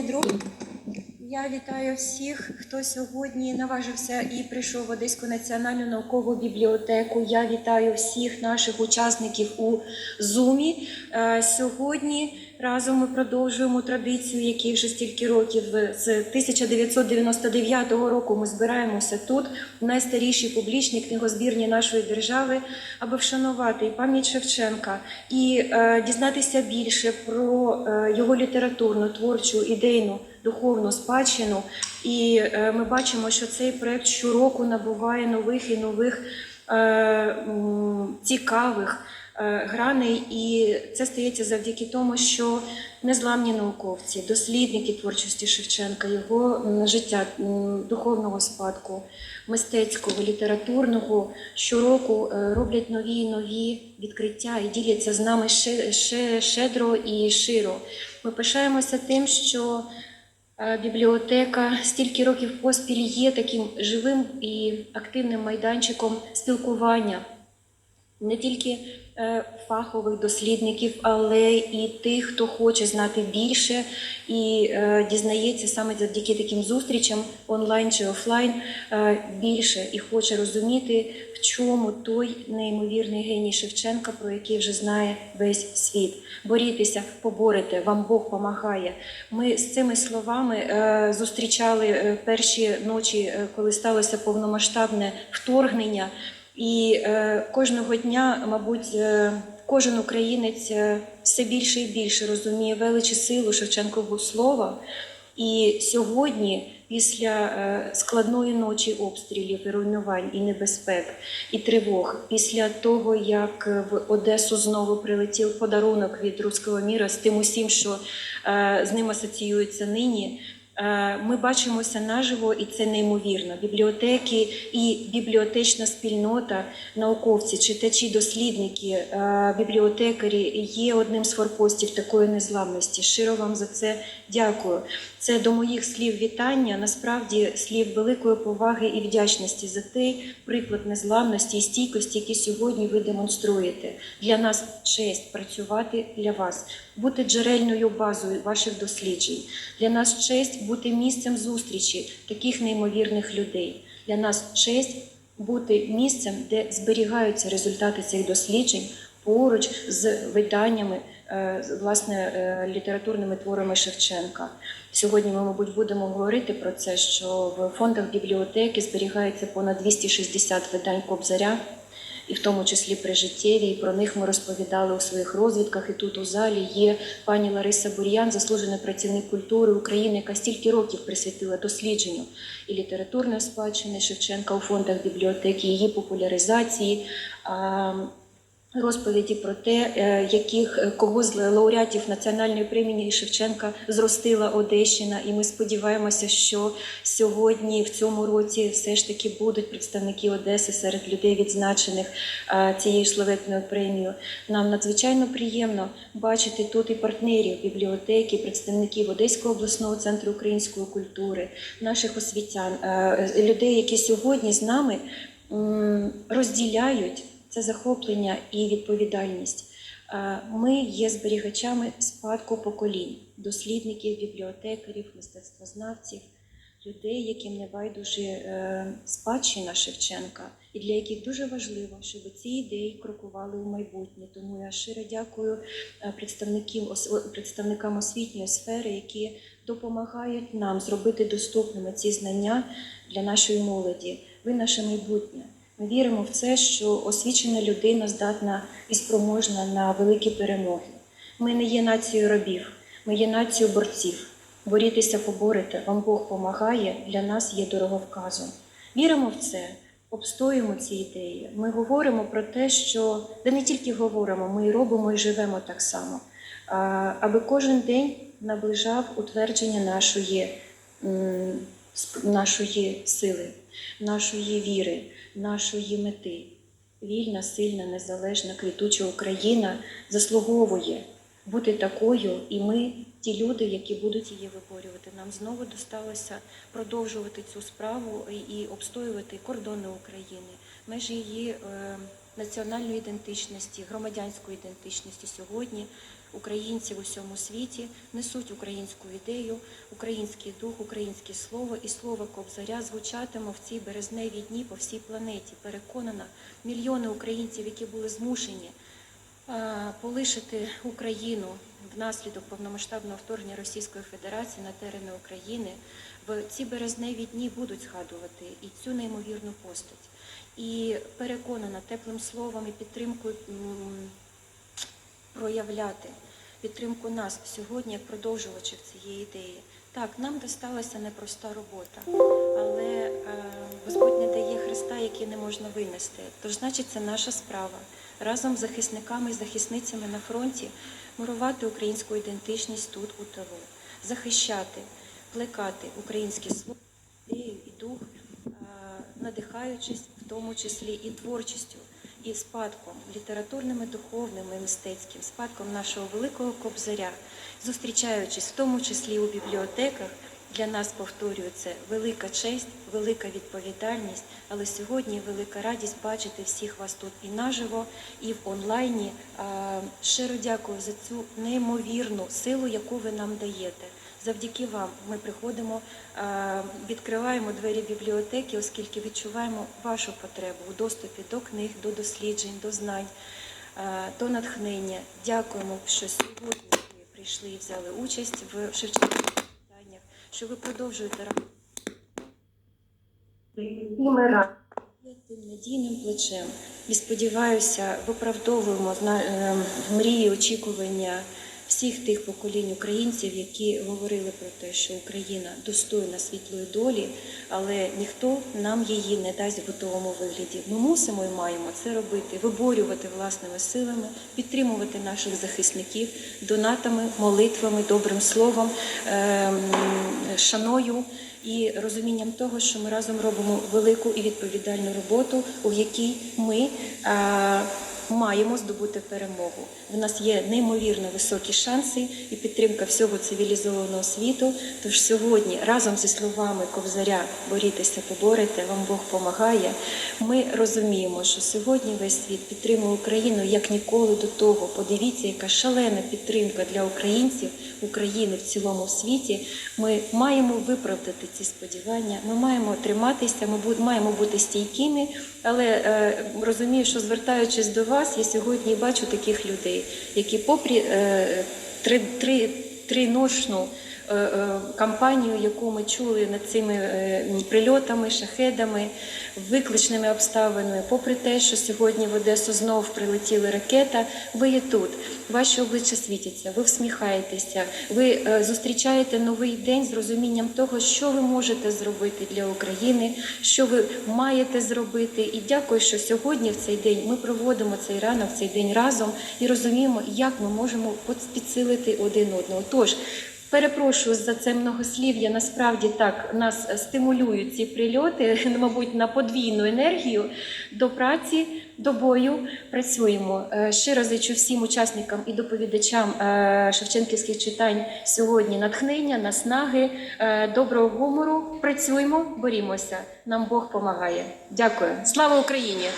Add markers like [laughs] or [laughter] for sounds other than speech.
Шановні друзі, я вітаю всіх, хто сьогодні наважився і прийшов в Одеську національну наукову бібліотеку. Я вітаю всіх наших учасників у Зумі. Е, Сьогодні разом ми продовжуємо традицію, якій вже стільки років з 1999 року ми збираємося тут, в найстарішій публічній книгозбірні нашої держави, аби вшанувати і пам'ять Шевченка і е, дізнатися більше про е, його літературну, творчу, ідейну, духовну спадщину. І е, ми бачимо, що цей проект щороку набуває нових і нових е, цікавих граней, і це стається завдяки тому, що незламні науковці, дослідники творчості Шевченка, його життя, духовного спадку, мистецького, літературного щороку е, роблять нові і нові відкриття і діляться з нами ще, ще щедро і широ. Ми пишаємося тим, що е, бібліотека стільки років поспіль є таким живим і активним майданчиком спілкування не тільки е, фахових дослідників, але і тих, хто хоче знати більше і е, дізнається саме завдяки таким зустрічам онлайн чи офлайн е, більше і хоче розуміти, в чому той неймовірний геній Шевченка, про який вже знає весь світ. Борітеся, поборете, вам Бог помагає. Ми з цими словами зустрічали перші ночі, коли сталося повномасштабне вторгнення. І е, кожного дня, мабуть, е, кожен українець е, все більше і більше розуміє велич і силу Шевченкового слова. І сьогодні, після е, складної ночі обстрілів і руйнувань, і небезпек, і тривог, після того, як в Одесу знову прилетів подарунок від руського міра з тим усім, що е, з ним асоціюється нині. Е, Ми бачимося наживо, і це неймовірно. Бібліотеки і бібліотечна спільнота, науковці, читачі, дослідники, е, бібліотекарі є одним з форпостів такої незламності. Щиро вам за це дякую. Це до моїх слів вітання, насправді слів великої поваги і вдячності за той приклад незламності і стійкості, які сьогодні ви демонструєте. Для нас честь працювати для вас, бути джерельною базою ваших досліджень. Для нас честь бути місцем зустрічі таких неймовірних людей. Для нас честь бути місцем, де зберігаються результати цих досліджень поруч з виданнями, е, власне, е, літературними творами Шевченка. Сьогодні ми, мабуть, будемо говорити про це, що в фондах бібліотеки зберігається понад 260 видань Кобзаря, і в тому числі прижиттєві. І про них ми розповідали у своїх розвідках. І тут у залі є пані Лариса Бур'ян, заслужений працівник культури України, яка стільки років присвятила дослідженню і літературної спадщини Шевченка у фондах бібліотеки, її популяризації. Розповіді про те, е, яких е, кого з лауреатів національної премії Шевченка зростила Одещина, і ми сподіваємося, що сьогодні, в цьому році, все ж таки будуть представники Одеси серед людей, відзначених е, цією славетною премією. Нам надзвичайно приємно бачити тут і партнерів бібліотеки, представників Одеського обласного центру української культури, наших освітян, людей, які сьогодні з нами розділяють це захоплення і відповідальність. Е, Ми є зберігачами спадку поколінь, дослідників, бібліотекарів, мистецтвознавців, людей, яким не байдуже спадщина Шевченка, і для яких дуже важливо, щоб ці ідеї крокували у майбутнє. Тому я щиро дякую е, представникам освітньої сфери, які допомагають нам зробити доступними ці знання для нашої молоді. Ви наше майбутнє. Ми віримо в це, що освічена людина здатна і спроможна на великі перемоги. Ми не є нацією рабів, ми є нацією борців. Борітеся, поборете, вам Бог помагає, для нас є дороговказом. Віримо в це, обстоюємо ці ідеї. Ми говоримо про те, що де не тільки говоримо, ми і робимо і живемо так само, аби кожен день наближав утвердження нашої, нашої сили, нашої віри, нашої мети. Вільна, сильна, незалежна, квітуча Україна заслуговує бути такою, і ми, ті люди, які будуть її виборювати. Нам знову досталося продовжувати цю справу і- обстоювати кордони України, межі її е, національної ідентичності, громадянської ідентичності сьогодні українці в усьому світі несуть українську ідею, український дух, українське слово і слово Кобзаря звучатиме в ці березневі дні по всій планеті. Переконана, мільйони українців, які були змушені е, полишити Україну внаслідок повномасштабного вторгнення Російської Федерації на терени України, в ці березневі дні будуть згадувати і цю неймовірну постать. І переконана теплим словом і підтримкою проявляти підтримку нас сьогодні як продовжувачів цієї ідеї. Так, нам досталася непроста робота, але е, Господь не дає Христа, який не можна винести. Тож, значить, це наша справа разом з захисниками і захисницями на фронті мурувати українську ідентичність тут у тилу, захищати, плекати українське слово, ідею і дух, е, надихаючись тому числі і творчістю, і спадком, літературним і духовним і мистецьким, спадком нашого великого кобзаря, зустрічаючись в тому числі у бібліотеках. Для нас повторюю це велика честь, велика відповідальність, але сьогодні велика радість бачити всіх вас тут і наживо, і в онлайні. Щиро дякую за цю неймовірну силу, яку ви нам даєте. Завдяки вам ми приходимо, відкриваємо двері бібліотеки, оскільки відчуваємо вашу потребу у доступі до книг, до досліджень, до знань, до натхнення. Дякуємо, що сьогодні ви прийшли і взяли участь в Шевченківських питаннях, що ви продовжуєте робити І тим надійним плечем. І сподіваюся, виправдовуємо е, мрії, очікування всіх тих поколінь українців, які говорили про те, що Україна достойна світлої долі, але ніхто нам її не дасть в готовому вигляді. Ми мусимо і маємо це робити, виборювати власними силами, підтримувати наших захисників донатами, молитвами, добрим словом, ем, шаною і розумінням того, що ми разом робимо велику і відповідальну роботу, у якій ми е, маємо здобути перемогу. В нас є неймовірно високі шанси і підтримка всього цивілізованого світу. Тож сьогодні, разом зі словами Ковзаря борітеся, поборете, вам Бог помагає. Ми розуміємо, що сьогодні весь світ підтримує Україну як ніколи до того. Подивіться, яка шалена підтримка для українців, України в цілому світі. Ми маємо виправдати ці сподівання. Ми маємо триматися, ми маємо бути стійкими, але е, розумію, що звертаючись до вас, я сьогодні бачу таких людей, які, попри е, три, три, триношну кампанію, яку ми чули над цими е, прильотами, шахедами, викличними обставинами, попри те, що сьогодні в Одесу знов прилетіла ракета, ви є тут. Ваші обличчя світяться, ви всміхаєтеся, ви е, зустрічаєте новий день з розумінням того, що ви можете зробити для України, що ви маєте зробити. І дякую, що сьогодні в цей день ми проводимо цей ранок, цей день разом і розуміємо, як ми можемо підсилити один одного. Тож Перепрошую за це многослів'я. Насправді так нас стимулюють ці прильоти, [laughs] мабуть, на подвійну енергію до праці, до бою. Працюємо. Е, Щиро зичу всім учасникам і доповідачам е, Шевченківських читань сьогодні натхнення, наснаги, е, доброго гумору. Працюємо, борімося. Нам Бог помагає. Дякую. Слава Україні!